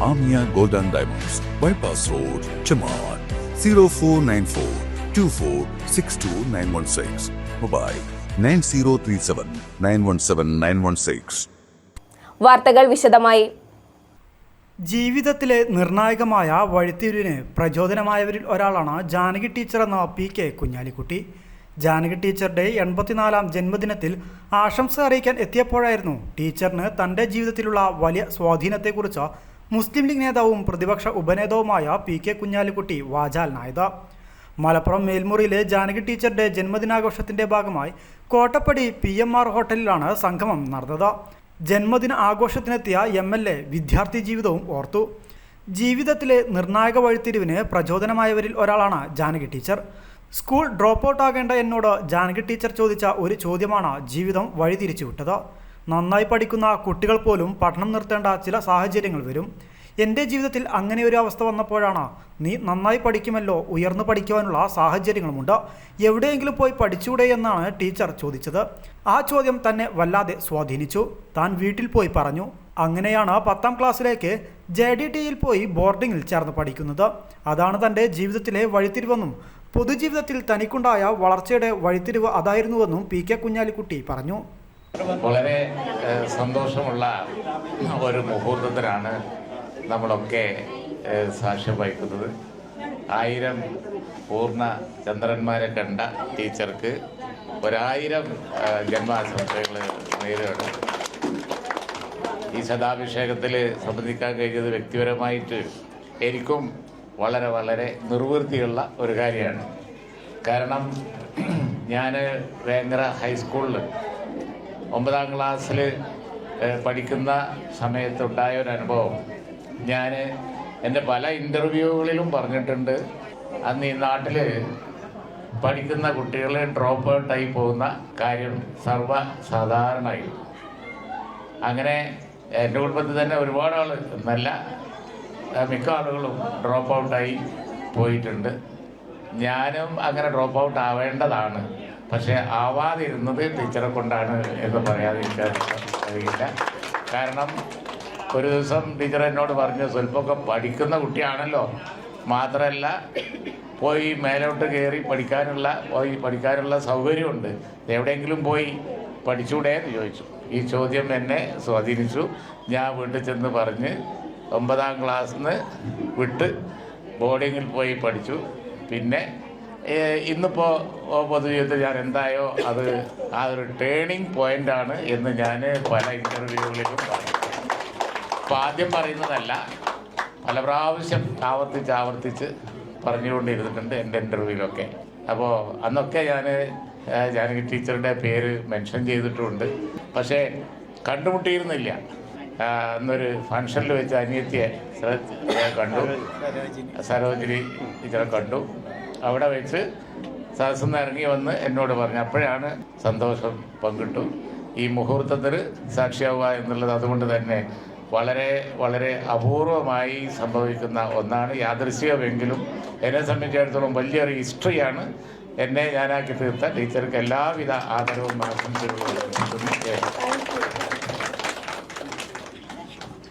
Amia Golden Diamonds, Bypass Road, Chamar, 0494 2462916. Mobile 9037 917 916. വാർത്തകൾ വിശദമായി ജീവിതത്തിലെ നിർണായകമായ വഴിത്തിരിവിന് പ്രചോദനമായവരിൽ ഒരാളാണ് ജാനകി ടീച്ചർ എന്ന പി കെ കുഞ്ഞാലിക്കുട്ടി ജാനകി ടീച്ചറുടെ എൺപത്തിനാലാം ജന്മദിനത്തിൽ ആശംസ അറിയിക്കാൻ എത്തിയപ്പോഴായിരുന്നു ടീച്ചറിന് തന്റെ ജീവിതത്തിലുള്ള വലിയ സ്വാധീനത്തെക്കുറിച്ച് മുസ്ലിം ലീഗ് നേതാവും പ്രതിപക്ഷ ഉപനേതാവുമായ പി കെ കുഞ്ഞാലിക്കുട്ടി വാചാലനായത് മലപ്പുറം മേൽമുറിയിലെ ജാനകി ടീച്ചറുടെ ജന്മദിനാഘോഷത്തിന്റെ ഭാഗമായി കോട്ടപ്പടി പി എം ആർ ഹോട്ടലിലാണ് സംഗമം നടന്നത്. ജന്മദിന ആഘോഷത്തിനെത്തിയ എം എൽ എ വിദ്യാർത്ഥി ജീവിതവും ഓർത്തു. ജീവിതത്തിലെ നിർണായക വഴിത്തിരിവിന് പ്രചോദനമായവരിൽ ഒരാളാണ് Janaki teacher. School drop out ആകേണ്ട എന്നോട് ജാനകി ടീച്ചർ ചോദിച്ച ഒരു ചോദ്യമാണ് ജീവിതം വഴിതിരിച്ചു വിട്ടത് നന്നായി പഠിക്കുന്ന കുട്ടികൾ പോലും പഠനം നിർത്തേണ്ട ചില സാഹചര്യങ്ങൾ വരും. എന്റെ ജീവിതത്തിൽ അങ്ങനെ ഒരു അവസ്ഥ വന്നപ്പോഴാണ് നീ നന്നായി പഠിക്കുമല്ലോ ഉയർന്നു പഠിക്കുവാനുള്ള സാഹചര്യങ്ങളുമുണ്ട്. എവിടെയെങ്കിലും പോയി പഠിച്ചൂടെ എന്നാണ് ടീച്ചർ ചോദിച്ചത്. ആ ചോദ്യം തന്നെ വല്ലാതെ സ്വാധീനിച്ചു. താൻ വീട്ടിൽ പോയി പറഞ്ഞു. അങ്ങനെയാണ് പത്താം ക്ലാസ്സിലേക്ക് ജെ ഡി ടിയിൽ പോയി ബോർഡിങ്ങിൽ ചേർന്ന് പഠിക്കുന്നത്. അതാണ് തന്റെ ജീവിതത്തിലെ വഴിത്തിരിവെന്നും പൊതുജീവിതത്തിൽ തനിക്കുണ്ടായ വളർച്ചയുടെ വഴിത്തിരിവ് അതായിരുന്നുവെന്നും പി കെ കുഞ്ഞാലിക്കുട്ടി പറഞ്ഞു. വളരെ സന്തോഷമുള്ള ഒരു മുഹൂർത്തത്തിലാണ് നമ്മളൊക്കെ സാക്ഷ്യം വഹിക്കുന്നത്. ആയിരം പൂർണ ചന്ദ്രന്മാരെ കണ്ട ടീച്ചർക്ക് ഒരായിരം ജന്മാശംസകൾ നേരിടും ഈ ശതാഭിഷേകത്തിൽ സംബന്ധിക്കാൻ കഴിഞ്ഞത് വ്യക്തിപരമായിട്ട് എനിക്കും വളരെ വളരെ നിർവൃത്തിയുള്ള ഒരു കാര്യമാണ്. കാരണം ഞാൻ വേങ്ങര ഹൈസ്കൂളിൽ ഒമ്പതാം ക്ലാസ്സിൽ പഠിക്കുന്ന സമയത്തുണ്ടായ ഒരു അനുഭവം. ഞാൻ എന്റെ പല ഇന്റർവ്യൂകളിലും പറഞ്ഞിട്ടുണ്ട്. അന്ന് ഈ നാട്ടിൽ പഠിക്കുന്ന കുട്ടികളെ ഡ്രോപ്പ് ഔട്ടായി പോകുന്ന കാര്യം സർവസാധാരണമായി. അങ്ങനെ എന്റെ കുടുംബത്തിൽ തന്നെ ഒരുപാട് ആൾ എന്നല്ല മിക്ക ആളുകളും ഡ്രോപ്പ് ഔട്ടായി പോയിട്ടുണ്ട്. ഞാനും അങ്ങനെ ഡ്രോപ്പ് ഔട്ട് ആവേണ്ടതാണ് പക്ഷെ ആവാതിരുന്നത് ടീച്ചറെ കൊണ്ടാണ് എന്ന് പറയാതിരിക്കാൻ കഴിയില്ല കാരണം ഒരു ദിവസം ടീച്ചർ എന്നോട് പറഞ്ഞു സ്വല്പമൊക്കെ പഠിക്കുന്ന കുട്ടിയാണല്ലോ. മാത്രമല്ല പോയി മേലോട്ട് കയറി പഠിക്കാനുള്ള പോയി പഠിക്കാനുള്ള സൗകര്യമുണ്ട്. എവിടെയെങ്കിലും പോയി പഠിച്ചൂടെ എന്ന് ചോദിച്ചു. ഈ ചോദ്യം എന്നെ സ്വാധീനിച്ചു. ഞാൻ വീട്ടിൽ ചെന്ന് പറഞ്ഞ് ഒമ്പതാം ക്ലാസ്സിൽ നിന്ന് വിട്ട് ബോർഡിങ്ങിൽ പോയി പഠിച്ചു. പിന്നെ ഇന്നിപ്പോൾ പൊതുജീവിതത്തിൽ ഞാൻ എന്തായോ അത് ആ ഒരു ടേണിങ് പോയിന്റ് ആണ് എന്ന് ഞാൻ പല ഇന്റർവ്യൂകളിലും പറഞ്ഞു അപ്പം ആദ്യം പറയുന്നതല്ല പല പ്രാവശ്യം ആവർത്തിച്ച് ആവർത്തിച്ച് പറഞ്ഞുകൊണ്ടിരുന്നിട്ടുണ്ട് എന്റെ ഇന്റർവ്യൂവിലൊക്കെ അപ്പോൾ അന്നൊക്കെ ഞാൻ ജാനകി ടീച്ചറുടെ പേര് മെൻഷൻ ചെയ്തിട്ടുണ്ട്. പക്ഷേ കണ്ടുമുട്ടിയിരുന്നില്ല. അന്നൊരു ഫംഗ്ഷനിൽ വെച്ച് അനിയത്തിയെ കണ്ടു. സരോജിനി ടീച്ചറെ കണ്ടു. അവിടെ വെച്ച് സദസ്സിൽ നിന്ന് ഇറങ്ങി വന്ന് എന്നോട് പറഞ്ഞു. അപ്പോഴാണ് സന്തോഷം പങ്കിട്ടു. ഈ മുഹൂർത്തത്തിൽ സാക്ഷിയാവുക എന്നുള്ളത് അതുകൊണ്ട് തന്നെ വളരെ വളരെ അപൂർവമായി സംഭവിക്കുന്ന ഒന്നാണ്. യാദൃശ്യമെങ്കിലും എന്നെ സംബന്ധിച്ചിടത്തോളം വലിയൊരു ഹിസ്റ്ററിയാണ്. എന്നെ ഞാനാക്കി തീർത്ത ടീച്ചർക്ക് എല്ലാവിധ ആദരവും ആശംസകളും.